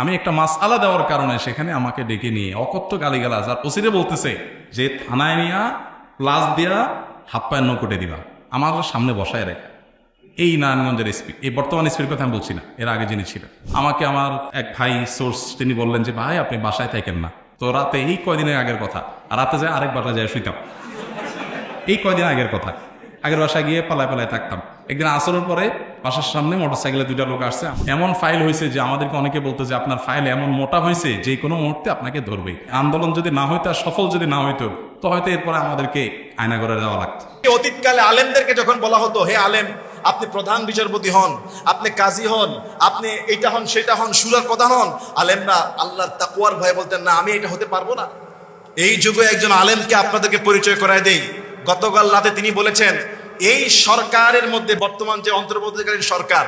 আমি একটা মাস আলা দেওয়ার কারণে সেখানে আমাকে ডেকে নিয়ে অকথ্য গালিগালাজ, আর ওসিরে বলতেছে যে থানায় নিয়া প্লাস দিয়া, হাত পায়ের নৌকটে দিবা, আমার সামনে বসায় রেখে। এই নারায়ণগঞ্জের এসপি এই বর্তমান এসপির কথা আমি বলছি না, এর আগে যিনি ছিলেন। আমাকে আমার এক ভাই সোর্স তিনি বললেন যে, ভাই, আপনি বাসায় থাকেন না। তো রাতে, এই কয়দিনের আগের কথা রাতে যায় আরেক বাসায় যায় শুইতাম। এই কয়দিন আগের কথা। আগের বাসায় গিয়ে পালায় পালায় থাকতাম। একদিন আসরের পরে বাসার সামনে মোটরসাইকেলে দুইটা লোক আসছে। এমন ফাইল হয়েছে যে আমাদেরকে অনেকে বলতো যে আপনার ফাইল এমন মোটা হয়েছে যে কোনো মুহূর্তে আপনাকে ধরবে আন্দোলন যদি না হইতো আর সফল যদি না হইতো, তো হয়তো এরপরে আমাদেরকে আয়না করে দেওয়া লাগতো। অতীতকালে আলেমদেরকে যখন বলা হতো, হে আলেম, আপনি প্রধান বিচারপতি হন, আপনি কাজী হন, আপনি এটা হন সেটা হন, সুরার প্রধান হন। আলেমরা আল্লাহর তাকুয়ার ভয়ে বলতেন, না, আমি এটা হতে পারব না। এই যুগে একজন আলেমকে আপনাদেরকে পরিচয় করায় দেই। গতকাল রাতে তিনি বলেছেন এই সরকারের মধ্যে বর্তমান যে অন্তর্বর্তীকালীন সরকার,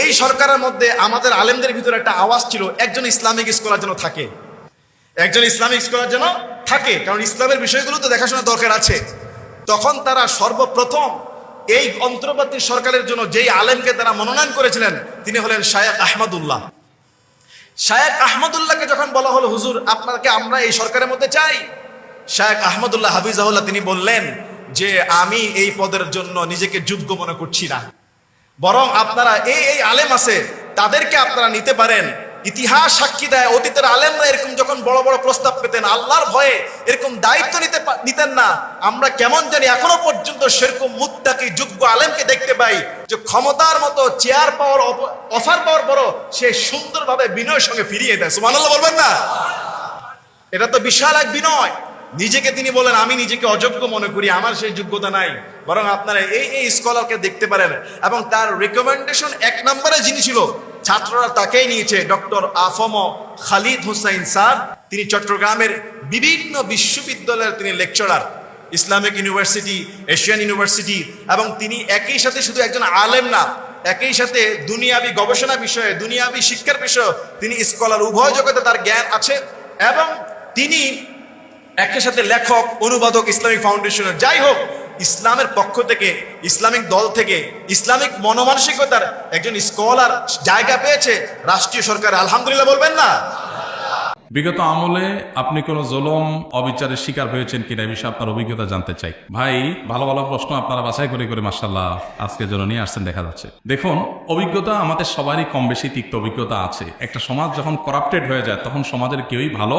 এই সরকারের মধ্যে আমাদের আলেমদের ভিতরে একটা আওয়াজ ছিল, একজন ইসলামিক স্কলার যেন থাকে। একজন ইসলামিক স্কলার যেন থাকে, কারণ ইসলামের বিষয়গুলো তো দেখাশোনা দরকার আছে। তখন তারা সর্বপ্রথম এই অন্তর্বর্তী সরকারের জন্য যেই আলেমকে তারা মনোনয়ন করেছিলেন, তিনি হলেন শায়েক আহমদুল্লাহ। শায়েক আহমদুল্লাহকে যখন বলা হলো, হুজুর, আপনাকে আমরা এই সরকারের মধ্যে চাই। শায়েক আহমদুল্লাহ হাফিজাহুল্লাহ তিনি বললেন যে আমি এই পদের জন্য নিজেকে যোগ্য মনে করছি না। বরং আপনারা এই এই আলেম আছে, তাদেরকে আপনারা নিতে পারেন। ইতিহাস সাক্ষী দেয়, অতীতের আলেমরা এরকম যখন বড় বড় প্রস্তাব পেতেন, আল্লাহর ভয়ে এরকম দায়িত্ব নিতে নিতেন না। আমরা কেমন জানি এখনও পর্যন্ত সেরকম মুত্তাকি, যোগ্য আলেমকে দেখতে পাই যে ক্ষমতার মতো চেয়ার পাওয়ার অফার পাওয়ার পরও সে সুন্দরভাবে বিনয়ের সঙ্গে ফিরিয়ে দেয়। সুবহানাল্লাহ বলবেন না? এটা তো বিশাল এক বিনয়। নিজেকে তিনি বলেন, আমি নিজেকে অযোগ্য মনে করি, আমার সেই যোগ্যতা নাই। বরং আপনারা এই এই স্কলারকে দেখতে পারেন এবং তার রেকমেন্ডেশন এক নম্বরে যিনি ছিল, ছাত্ররা তাকেই নিয়েছে, doctor AFM Khalid Hussain sir. তিনি চট্টগ্রামের বিভিন্ন বিশ্ববিদ্যালয়ের তিনি lecturer, Islamic university, Asian university, এবং তিনি একই সাথে শুধু একজন আলেম না, একই সাথে দুনিয়াবি গবেষণা বিষয়ে, দুনিয়াবি শিক্ষার বিষয়ে তিনি স্কলার উভয় জগতে তার জ্ঞান আছে এবং তিনি একই সাথে লেখক, অনুবাদক, ইসলামিক ফাউন্ডেশনের যাই হোক, ইসলামের পক্ষ থেকে, ইসলামিক দল থেকে, ইসলামিক মনোমানসিকতার একজন স্কলার জায়গা পেয়েছে রাষ্ট্রীয় সরকার। আলহামদুলিল্লাহ বলবেন না? বিগত আমলে আপনি কোনো জলম, অবিচারের শিকার হয়েছেন কিনা বিষয়ে আপনার অভিজ্ঞতা জানতে চাই। ভাই, ভালো ভালো প্রশ্ন আপনারা বাছাই করে করে মার্শাল্লাহ আজকে জন্য নিয়ে আসছেন, দেখা যাচ্ছে। দেখুন, অভিজ্ঞতা আমাদের সবারই কম বেশি তিক্ত অভিজ্ঞতা আছে। একটা সমাজ যখন করাপ্টেড হয়ে যায়, তখন সমাজের কেউই ভালো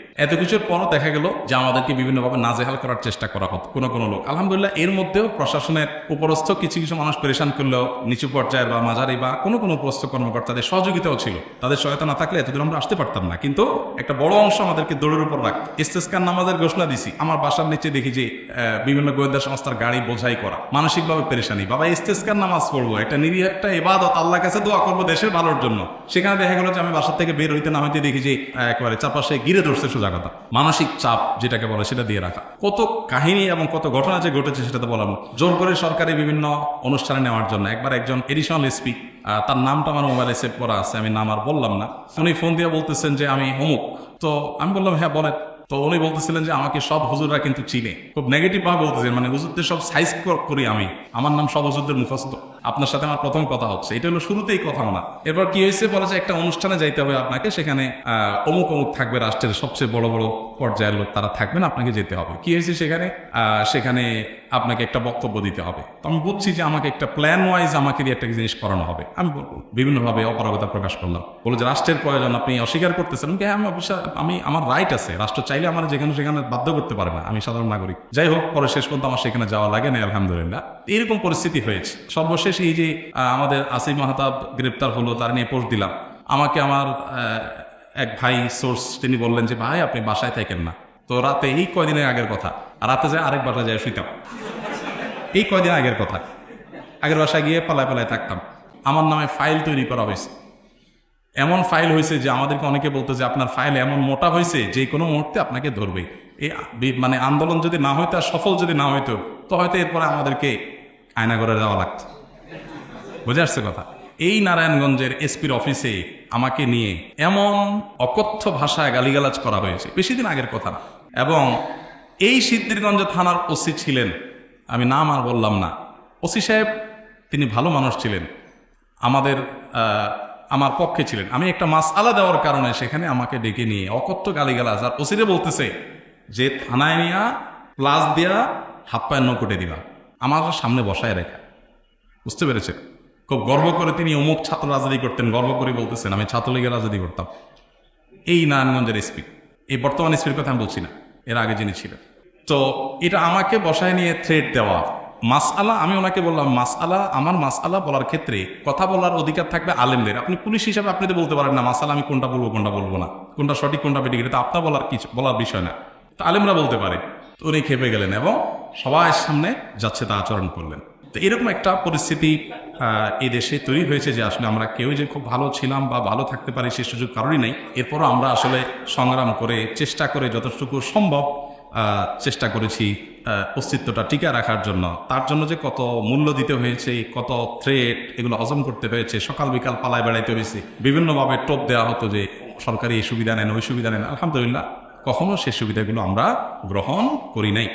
এত কিছুর পরও দেখা গেল যে আমাদেরকে বিভিন্নভাবে নাজেহাল করার চেষ্টা করা হতো কোনো কোনো লোক। আলহামদুলিল্লাহ, এর মধ্যেও প্রশাসনের উপরস্থ কিছু কিছু মানুষ পরেশান করলেও নিচু পর্যায়ের বা মাঝারি বা কোনো কোনো উপরস্থ কর্মকর্তাদের সহযোগিতাও ছিল। তাদের সহায়তা না থাকলে এতদিন আমরা আসতে পারতাম না। কিন্তু একটা বড় অংশ আমাদেরকে দৌড়ের উপর রাখ ইস্তেস্কার নামাজের ঘোষণা দিছি। আমার বাসার নিচে দেখি যে বিভিন্ন গোয়েন্দা সংস্থার গাড়ি বোঝাই করা। মানসিকভাবে পেরেশানি। বাবা ইস্তেস্কার নামাজ পড়ব। একটা নিরীহ একটা এবাদত আল্লাহ কাছে দোয়া করব দেশের ভালোর জন্য। সেখানে দেখা গেল যে আমি বাসার থেকে বের হইতে না হইতে দেখি যে একেবারে চারপাশে গিরে ধরছে সোজা মানসিক চাপ যেটাকে বলে সেটা দিয়ে রাখা। কত কাহিনী এবং কত ঘটনা যে ঘটেছে সেটা তো বলার। জোর করে সরকারি বিভিন্ন অনুষ্ঠানে নেওয়ার জন্য একবার একজন এডিশনাল এসপি তার নামটা আমার মোবাইলে সেভ করা আছে, আমি নাম আর বললাম না। উনি ফোন দিয়ে বলতেছেন যে আমি অমুক। তো আমি বললাম হ্যাঁ বলেন। তো উনি বলতেছিলেন যে আমাকে সব হুজুররা কিন্তু চিনে। খুব নেগেটিভ ভাবে বলতেছেন মানে হুজুরদের সব সাইজ করি আমি। আমার নাম সব হুজুরদের মুখস্থ। আপনার সাথে আমার প্রথম কথা হচ্ছে। এটা হলো শুরুতেই কথা না এরপর কি হয়েছে? বলা যায় একটা অনুষ্ঠানে যাইতে হবে আপনাকে। সেখানে অমুক অমুক থাকবে রাষ্ট্রের সবচেয়ে বড় বড় পর্যায়ের লোক তারা থাকবেন আপনাকে যেতে হবে। কি হয়েছে সেখানে? সেখানে আপনাকে একটা বক্তব্য দিতে হবে। তো আমি বুঝছি যে আমাকে একটা প্ল্যান ওয়াইজ আমাকে দিয়ে একটা জিনিস করানো হবে। আমি বিভিন্নভাবে অপারগতা প্রকাশ করলাম। বলে যে রাষ্ট্রের প্রয়োজন আপনি অস্বীকার করতেছেন। আমি বলি, হ্যাঁ, আমি অবশ্যই আমি আমার রাইট আছে। রাষ্ট্র চাইলে আমার যেখানে সেখানে বাধ্য করতে পারে না। আমি সাধারণ নাগরিক। যাই হোক পরে শেষ পর্যন্ত আমার সেখানে যাওয়া লাগে না আলহামদুলিল্লাহ। এরকম পরিস্থিতি হয়েছে। সর্বশেষ এই যে আমাদের আসিফ মাহতাব গ্রেপ্তার হলো, তার নিয়ে পোস্ট দিলাম। আমাকে আমার এক ভাই সোর্স তিনি বললেন যে, ভাই, আপনি বাসায় থাকেন না। তো রাতে, এই কয়দিনের আগের কথা। রাতে যায় আরেক বাসায় যায় শুইতাম। এই কয়দিন আগের কথা। আগের বাসায় গিয়ে পালায় পালায় থাকতাম। আমার নামে ফাইল তৈরি করা হয়েছে। এমন ফাইল হয়েছে যে, আমাদেরকে অনেকে বলতো যে, আপনার ফাইল এমন মোটা হয়েছে, যে কোনো মুহূর্তে আপনাকে ধরবে এই মানে আন্দোলন যদি না হইতো আর সফল যদি না হইতো, তো হয়তো এরপরে আমাদেরকে আয়না করে যাওয়া লাগতো। বুঝে আসছে কথা? এই নারায়ণগঞ্জের এসপির অফিসে আমাকে নিয়ে এমন অকথ্য ভাষায় গালিগালাজ করা হয়েছে, বেশি দিন আগের কথা এবং এই সিদ্ধিরগঞ্জ থানার ওসি ছিলেন, আমি নাম আর বললাম না। ওসি সাহেব, তিনি ভালো মানুষ ছিলেন, আমাদের আমার পক্ষে ছিলেন। আমি একটা মাস আলা দেওয়ার কারণে সেখানে আমাকে ডেকে নিয়ে অকথ্য গালিগালাজ, আর ওসিরে বলতেছে যে থানায় নিয়া প্লাস দিয়া হাত পায়ের নকুটে দিবা, আমার সামনে বসায় রেখা। বুঝতে পেরেছেন? খুব গর্ব করে তিনি অমুক ছাত্র রাজনীতি করতেন, গর্ব করে বলতেছেন, আমি ছাত্রলীগের রাজনীতি করতাম। এই নারায়ণগঞ্জের এসপি এই বর্তমান এসপির কথা আমি বলছি না, এর আগে যিনি ছিলেন। তো এটা আমাকে বসায় নিয়ে থ্রেড দেওয়া, মাসআলা, আমি ওনাকে বললাম, মাসআলা, আমার মাসআলা বলার ক্ষেত্রে কথা বলার অধিকার থাকবে আলেমদের। আপনি পুলিশ হিসাবে আপনি তো বলতে পারেন না মাসালা আমি কোনটা বলব কোনটা বলব না। কোনটা সঠিক, কোনটা বেঠিক, এটা তো আপনার বলার কিছু, বলার বিষয় না। তো আলেমরা বলতে পারে। তো উনি খেপে গেলেন এবং সবাই সামনে যাচ্ছে তা আচরণ করলেন। তো এরকম একটা পরিস্থিতি এই দেশে তৈরি হয়েছে যে আসলে আমরা কেউ যে খুব ভালো ছিলাম বা ভালো থাকতে পারি সে সুযোগ কারণই নাই। এরপরও আমরা আসলে সংগ্রাম করে, চেষ্টা করে যতটুকু সম্ভব চেষ্টা করেছি অস্তিত্বটা টিকে রাখার জন্য। তার জন্য যে কত মূল্য দিতে হয়েছে, কত থ্রেট এগুলো হজম করতে হয়েছে, সকাল বিকাল পালায় বেড়াইতে হয়েছে বিভিন্নভাবে টোপ দেওয়া হতো যে সরকারি এই সুবিধা নেন, ওই সুবিধা নেন, আলহামদুলিল্লাহ, কখনো সেই সুবিধাগুলো আমরা গ্রহণ করি নাই।